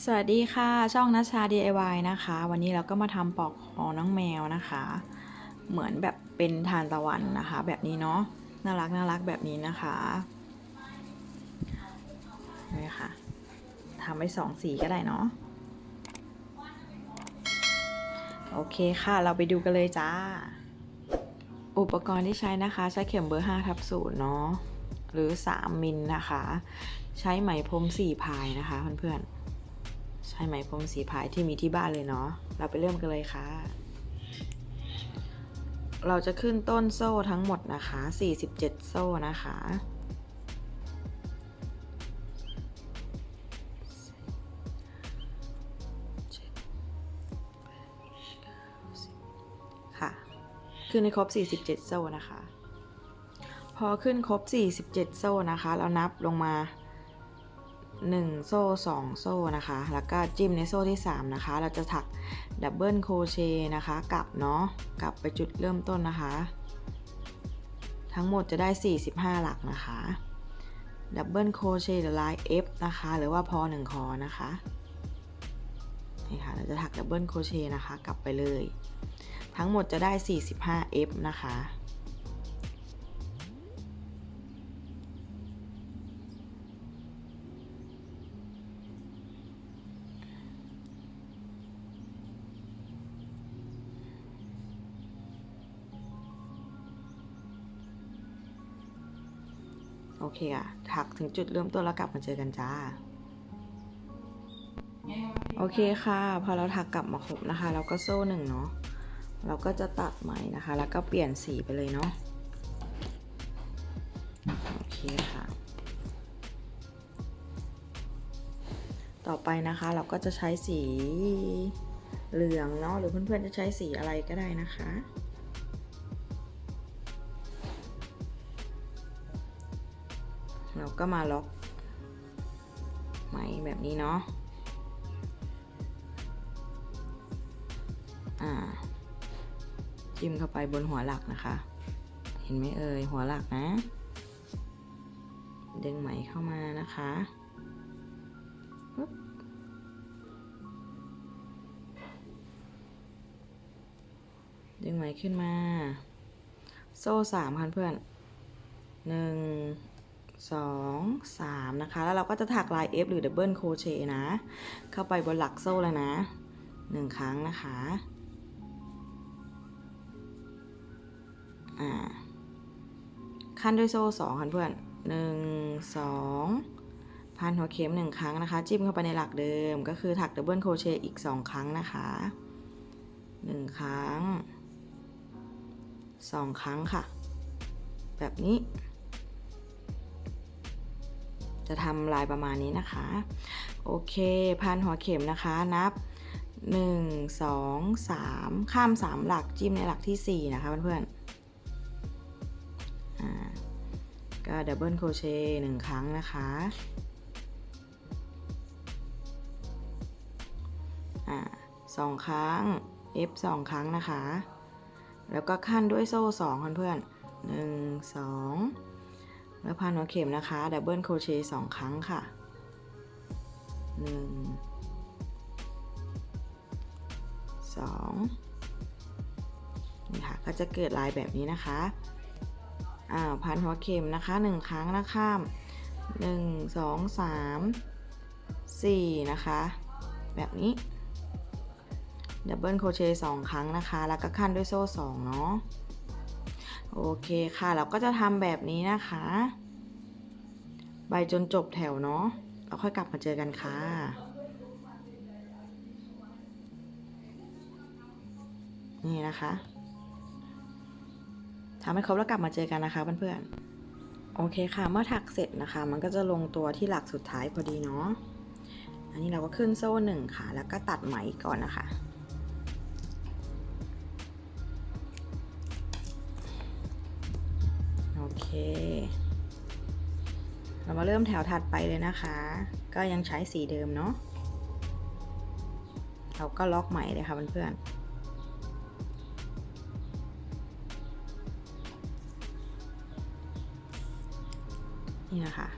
สวัสดีค่ะ ช่องนัชชา DIY นะคะ วันนี้เราก็มาทำปลอกคอน้องแมวนะคะ เหมือนแบบเป็นทานตะวันนะคะ แบบนี้เนาะน่ารักน่ารักแบบนี้นะคะนี่ค่ะทำไว้สองสีก็ได้เนาะโอเคค่ะ เราไปดูกันเลยจ้า อุปกรณ์ที่ใช้นะคะ ใช้เข็มเบอร์5ทับ0เนาะหรือ 3 มิลนะคะ ใช้ไหมพรม4พายนะคะเพื่อนๆ ใช้ไหมพรมสีพายที่มีที่บ้านเลยเนาะ เราไปเริ่มกันเลยค่ะ เราจะขึ้นต้นโซ่ทั้งหมดนะคะ 47 โซ่นะคะ ค่ะ ขึ้นในครบ 47 โซ่นะคะ พอขึ้นครบ 47 โซ่นะคะ เรานับลงมา 1 โซ่ 2 โซ่นะคะ แล้วก็จิ้มในโซ่ที่ 3 นะคะ เราจะถักดับเบิลโคเชต์นะคะ กลับเนาะกลับไปจุดเริ่มต้นนะคะ ทั้งหมดจะได้ 45 หลักนะคะดับเบิลโคเชต์หรือลาย F นะคะ หรือว่าพอ1คอนะคะนี่ค่ะเราจะถักดับเบิลโคเชต์นะคะ กลับไปเลย ทั้งหมดจะได้ 45 F นะคะ เคอะถักถึงจุดเริ่มต้นแล้วกลับมาเจอกันจ้า โอเคค่ะ พอเราถักกลับมาครบนะคะ เราก็โซ่หนึ่งเนาะ เราก็จะตัดไหมนะคะ แล้วก็เปลี่ยนสีไปเลยเนาะ โอเคค่ะ ต่อไปนะคะเราก็จะใช้สีเหลืองเนาะ หรือเพื่อนๆจะใช้สีอะไรก็ได้นะคะ ก็มาล็อกไหมแบบนี้เนาะอ่า จิ้มเข้าไปบนหัวหลักนะคะ เห็นไหมเอ่ยหัวหลักนะ ดึงไหมเข้ามานะคะดึงไหมขึ้นมา โซ่สามค่ะเพื่อนหนึ่ง สองสามนะคะ แล้วเราก็จะถักลาย F หรือ Double Crochet นะ เข้าไปบนหลักโซ่แล้วนะหนึ่งครั้งนะคะอ่าขั้นด้วยโซ่สองค่ะเพื่อนหนึ่งสองพันหัวเข็มหนึ่งครั้งนะคะ จิ้มเข้าไปในหลักเดิม ก็คือถัก Double Crochet อีกสองครั้งนะคะหนึ่งครั้งสองครั้งค่ะ แบบนี้ จะทำลายประมาณนี้นะคะ โอเค พันหัวเข็มนะคะ นับ 1 2 3 ข้าม 3 หลักจิ้มในหลักที่ 4 นะคะเพื่อนๆอ่าก็ดับเบิลโครเชต์หนึ่งครั้งนะคะอ่าสองครั้ง F สองครั้งนะคะ แล้วก็ขั้นด้วยโซ่สองเพื่อนๆหนึ่งสอง แล้วพันหัวเข็มนะคะดับเบิลโครเชต์สองครั้งค่ะหนึ่งสองนี่ค่ะก็จะเกิดลายแบบนี้นะคะอ่าพันหัวเข็มนะคะหนึ่งครั้งนะข้ามหนึ่งสองสามสี่นะคะ แบบนี้ดับเบิลโครเชต์สองครั้งนะคะ แล้วก็ขั้นด้วยโซ่สองเนาะ โอเคค่ะ เราก็จะทำแบบนี้นะคะไปจนจบแถวเนาะแล้วค่อยกลับมาเจอกันค่ะนี่นะคะทำให้ครบแล้วกลับมาเจอกันนะคะเพื่อนๆ โอเคค่ะ เมื่อถักเสร็จนะคะ มันก็จะลงตัวที่หลักสุดท้ายพอดีเนาะ อันนี้เราก็ขึ้นโซ่หนึ่งค่ะ แล้วก็ตัดไหมก่อนนะคะ เคเรามาเริ่มแถวถัดไปเลยนะคะ ก็ยังใช้สีเดิมเนาะ เราก็ล็อกใหม่เลยค่ะเพื่อนๆนี่นะคะ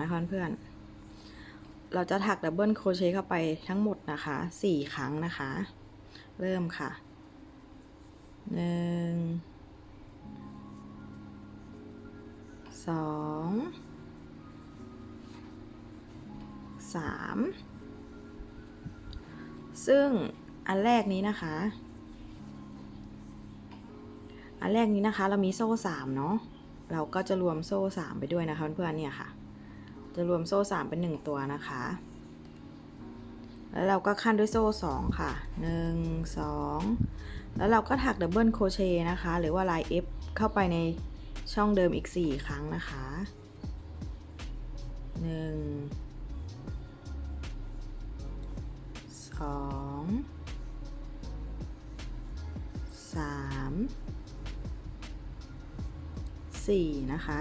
นะคะเพื่อนๆเราจะถักดับเบิลโครเชต์เข้าไปทั้งหมดนะคะสี่ครั้งนะคะ เริ่มค่ะหนึ่งสองสามซึ่งอันแรกนี้นะคะ อันแรกนี้นะคะเรามีโซ่สามเนาะเราก็จะรวมโซ่สามไปด้วยนะคะเพื่อนๆเนี่ยค่ะ จะรวมโซ่สามเป็นหนึ่งตัวนะคะ แล้วเราก็ขั้นด้วยโซ่สองค่ะหนึ่งสองแล้วเราก็ถักดับเบิลโครเชต์นะคะ หรือว่าลาย F เข้าไปในช่องเดิมอีก 4 ครั้งนะคะหนึ่งสองสามสี่นะคะ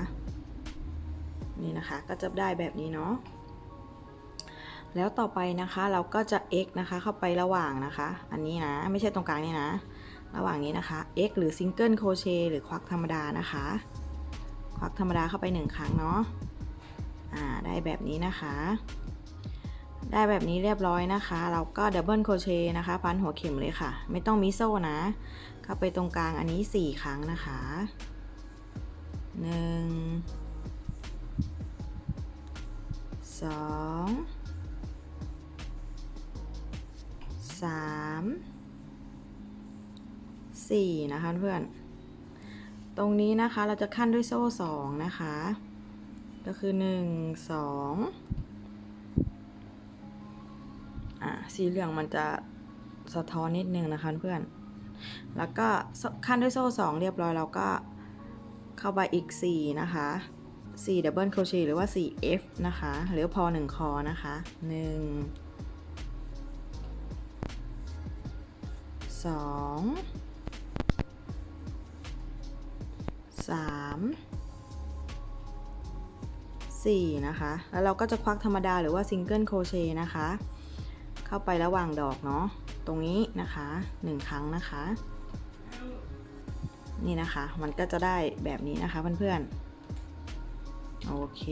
นี่นะคะก็จะได้แบบนี้เนาะแล้วต่อไปนะคะเราก็จะ x นะคะเข้าไประหว่างนะคะ อันนี้นะไม่ใช่ตรงกลางนี่นะ ระหว่างนี้นะคะ x หรือซิงเกิลโคเชหรือควักธรรมดานะคะ ควักธรรมดาเข้าไป1ครั้งเนาะอ่าได้แบบนี้นะคะ ได้แบบนี้เรียบร้อยนะคะ เราก็ดับเบิลโคเชนะคะพันหัวเข็มเลยค่ะ ไม่ต้องมีโซ่นะเข้าไปตรงกลางอันนี้ 4 ครั้งนะคะ 1 สองสามสี่นะคะเพื่อน ตรงนี้นะคะเราจะขั้นด้วยโซ่สองนะคะ ก็คือหนึ่งสองอ่าสีเหลืองมันจะสะท้อนนิดนึงนะคะเพื่อน แล้วก็ขั้นด้วยโซ่สองเรียบร้อยเราก็เข้าไปอีก4นะคะ 4ดับเบิลโครเชต์หรือว่า 4F นะคะ หรือพอ 1 คอนะคะ 1 2 3 4 นะคะ แล้วเราก็จะควักธรรมดาหรือว่าซิงเกิลโครเชต์นะคะ เข้าไประหว่างดอกเนาะ ตรงนี้นะคะ 1 ครั้งนะคะ นี่นะคะ มันก็จะได้แบบนี้นะคะเพื่อนๆ โอเค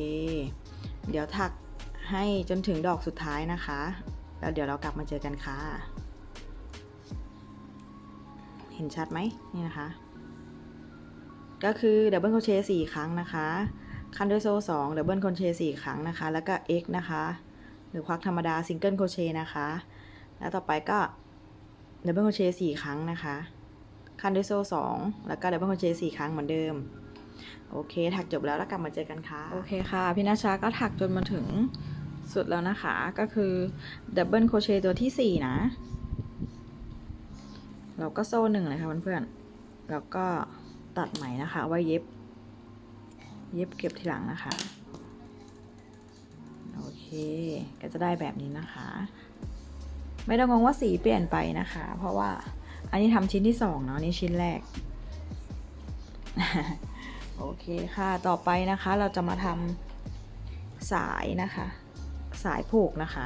เดี๋ยวถักให้จนถึงดอกสุดท้ายนะคะ แล้วเดี๋ยวเรากลับมาเจอกันค่ะ เห็นชัดไหมนี่นะคะ ก็คือดับเบิลโคเชต์สี่ครั้งนะคะขั้นด้วยโซ่สองดับเบิลโคเชต์สี่ครั้งนะคะ แล้วก็ x นะคะ หรือควักธรรมดาซิงเกิลโคเชต์นะคะ แล้วต่อไปก็ดับเบิลโคเชต์สี่ครั้งนะคะขั้นด้วยโซ่สองแล้วก็ดับเบิลโครเชต์สี่ครั้งเหมือนเดิม โอเค ถักจบแล้วแล้วกลับมาเจอกันค่ะ โอเคค่ะ พี่นาชาก็ถักจนมาถึงสุดแล้วนะคะ ก็คือดับเบิลโครเชต์ตัวที่สี่นะ เราก็โซ่หนึ่งเลยค่ะเพื่อนๆ แล้วก็ตัดไหมนะคะ ไว้เย็บ เย็บเก็บทีหลังนะคะ โอเค ก็จะได้แบบนี้นะคะ ไม่ต้องงงว่าสีเปลี่ยนไปนะคะ เพราะว่าอันนี้ทำชิ้นที่สองเนาะนี่ชิ้นแรก โอเคค่ะ ต่อไปนะคะเราจะมาทำสายนะคะ สายผูกนะคะ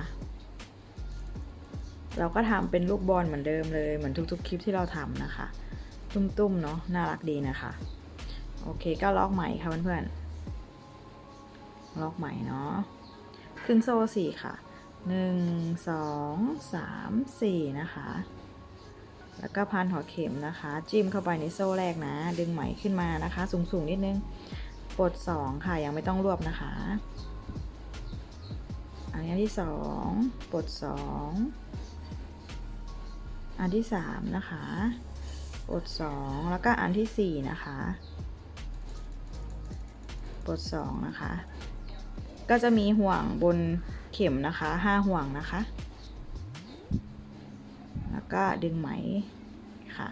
เราก็ทำเป็นลูกบอลเหมือนเดิมเลย เหมือนทุกๆ คลิปที่เราทำนะคะ ตุ้มๆ เนาะน่ารักดีนะคะ โอเคก็ล็อกใหม่ค่ะเพื่อนๆ ล็อกใหม่เนาะ ขึ้นโซ่สี่ค่ะหนึ่งสองสามสี่นะคะ แล้วก็พันหัวเข็มนะคะ จิ้มเข้าไปในโซ่แรกนะ ดึงไหมขึ้นมานะคะ สูงๆนิดนึงปลดสองค่ะยังไม่ต้องรวบนะคะ อันนี้ที่สองปลดสองอันที่สามนะคะปลดสองแล้วก็อันที่สี่นะคะปลดสองนะคะ ก็จะมีห่วงบนเข็มนะคะห้าห่วงนะคะ ก็ดึงไหมค่ะ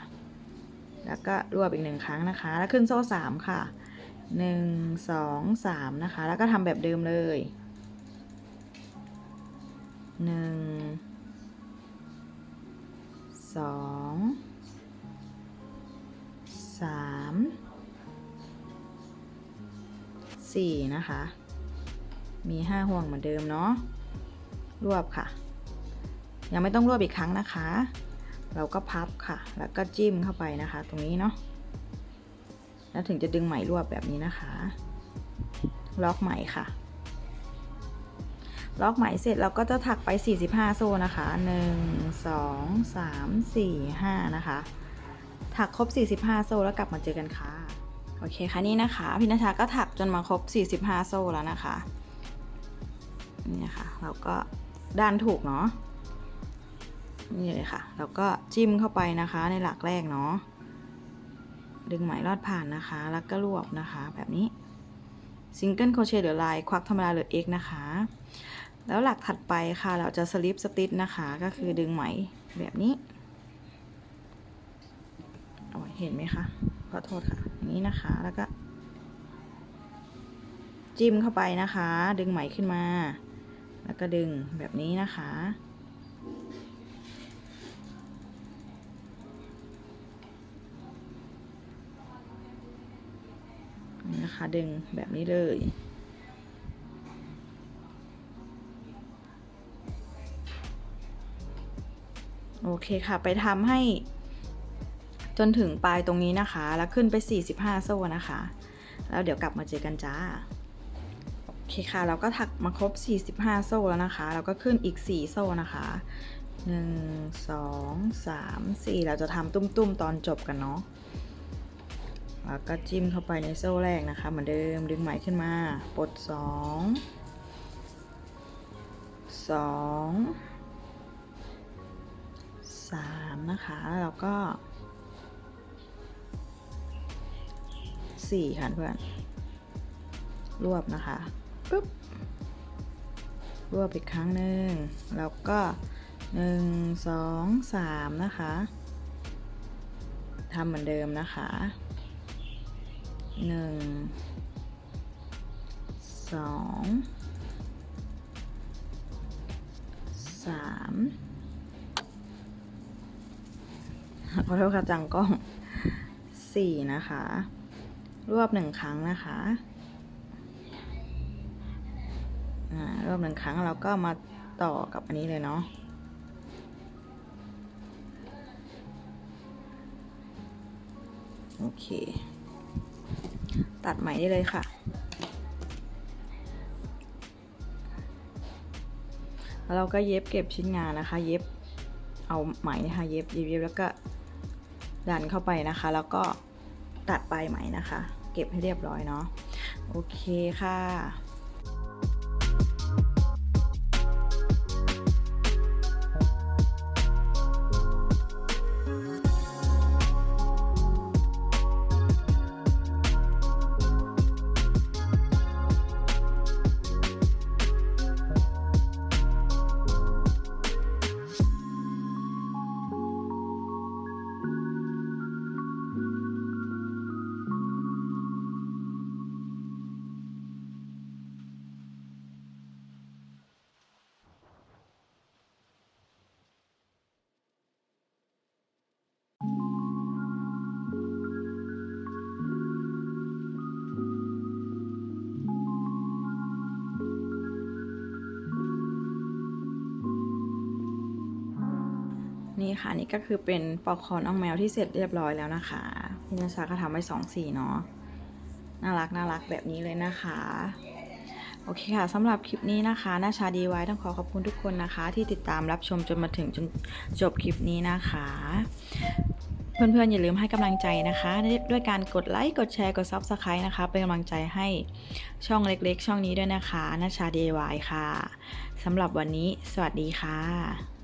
แล้วก็รวบอีกหนึ่งครั้งนะคะ แล้วขึ้นโซ่สามค่ะหนึ่งสองสามนะคะ แล้วก็ทำแบบเดิมเลยหนึ่งสองสามสี่นะคะ มีห้าห่วงเหมือนเดิมเนาะรวบค่ะ ยังไม่ต้องรวบอีกครั้งนะคะ เราก็พับค่ะ แล้วก็จิ้มเข้าไปนะคะ ตรงนี้เนาะ แล้วถึงจะดึงไหมรวบแบบนี้นะคะ ล็อกไหมค่ะ ล็อกไหมเสร็จเราก็จะถักไป 45 โซ่นะคะ 1 2 3 4 5 นะคะ ถักครบ 45 โซ่แล้วกลับมาเจอกันค่ะ โอเคค่ะนี่นะคะ พี่นชาก็ถักจนมาครบ 45 โซ่แล้วนะคะ นี่นะคะเราก็ด้านถูกเนาะนี่เลยค่ะ แล้วก็ จิ้มเข้าไปนะคะในหลักแรกเนาะดึงไหมลอดผ่านนะคะ แล้วก็รวบนะคะ แบบนี้ซิงเกิลโคเชต์หรือลายควักธรรมดาหรือ X นะคะ แล้วหลักถัดไปค่ะ เราจะสลิปสติ t นะคะ ก็คือดึงไหมแบบนี้เเห็นไหมคะขอโทษค่ะอย่างนี้นะคะแล้วก็ จิ้มเข้าไปนะคะ ดึงไหมขึ้นมา แล้วก็ดึงแบบนี้นะคะ นะคะ ดึงแบบนี้เลย โอเคค่ะไปทำให้ จนถึงปลายตรงนี้นะคะ แล้วขึ้นไป 45 โซ่นะคะ แล้วเดี๋ยวกลับมาเจอกันจ้าโอเคค่ะ เราก็ถักมาครบ 45 โซ่แล้วนะคะ เราก็ขึ้นอีก 4 โซ่นะคะ 1 2 3 4 เราจะทำตุ้มๆ ตอนจบกันเนาะ แล้วก็จิ้มเข้าไปในโซ่แรกนะคะ เหมือนเดิมดึงไหมขึ้นมา ปลดสองสองสามนะคะแล้วก็สี่ค่ะเพื่อน รวบนะคะปุ๊บรวบอีกครั้งหนึ่งแล้วก็หนึ่งสองสามนะคะทำเหมือนเดิมนะคะ หนึ่งสองสามขอโทษค่ะจังกล้องสี่นะคะ รวบหนึ่งครั้งนะคะอ่ารวบหนึ่งครั้งเราก็มาต่อกับอันนี้เลยเนาะโอเค ตัดไหมได้เลยค่ะ แล้วเราก็เย็บเก็บชิ้นงานนะคะ เย็บเอาไหมนะคะเย็บเย็บเย็บแล้วก็ดันเข้าไปนะคะ แล้วก็ตัดปลายไหมนะคะ เก็บให้เรียบร้อยเนาะ โอเคค่ะ นี่ค่ะนี่ก็คือเป็นปอกคอน้องแมวที่เสร็จเรียบร้อยแล้วนะคะพี่นาชาก็ทำไว้สองสีเนาะน่ารักน่ารักแบบนี้เลยนะคะ โอเคค่ะสำหรับคลิปนี้นะคะนาชาดีไว้ต้องขอขอบคุณทุกคนนะคะ ที่ติดตามรับชมจนมาถึงจนจบคลิปนี้นะคะ เพื่อนๆอย่าลืมให้กำลังใจนะคะ ด้วยการกดไลค์กดแชร์กด Subscribe นะคะ เป็นกำลังใจให้ช่องเล็กๆ ช่องนี้ด้วยนะคะนาชา DIY ค่ะสำหรับวันนี้ สวัสดีค่ะ